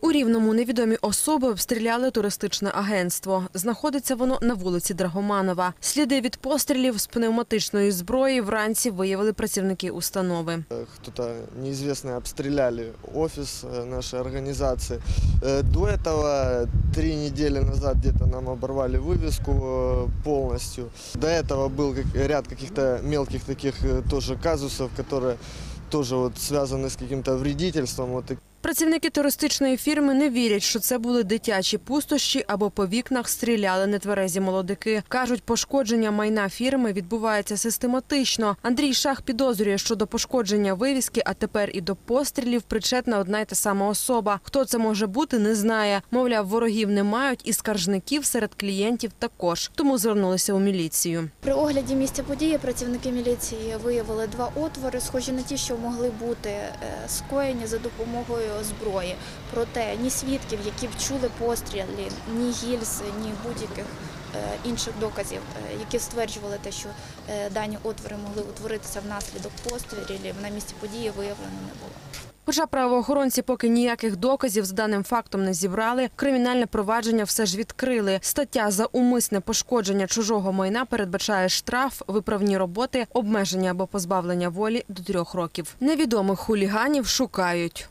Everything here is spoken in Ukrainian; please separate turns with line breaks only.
У Рівному невідомі особи обстріляли туристичне агентство. Знаходиться воно на вулиці Драгоманова. Сліди від пострілів з пневматичної зброї вранці виявили працівники установи.
Э, Кто-то неизвестные обстреляли офис э, нашей организации. Э, До этого три недели назад где-то нам оборвали вывеску э, полностью. До этого был как- ряд каких-то мелких таких э, тоже казусов, которые тоже вот связаны с каким-то вредительством.
Працівники туристичної фірми не вірять, що це були дитячі пустощі або по вікнах стріляли нетверезі молодики. Кажуть, пошкодження майна фірми відбувається систематично. Андрій Шах підозрює, що до пошкодження вивіски, а тепер і до пострілів причетна одна й та сама особа. Хто це може бути, не знає. Мовляв, ворогів не мають і скаржників серед клієнтів також. Тому звернулися у міліцію.
При огляді місця події працівники міліції виявили два отвори, схожі на ті, що могли бути е, скоєні за допомогою зброї. Проте ні свідків, які б чули постріли, ні гільз, ні будь-яких е, інших доказів, е, які стверджували те, що е, дані отвори могли утворитися внаслідок пострілів, на місці події виявлено не було.
Хоча правоохоронці поки ніяких доказів з даним фактом не зібрали, кримінальне провадження все ж відкрили. Стаття за умисне пошкодження чужого майна передбачає штраф, виправні роботи, обмеження або позбавлення волі до трьох років. Невідомих хуліганів шукають.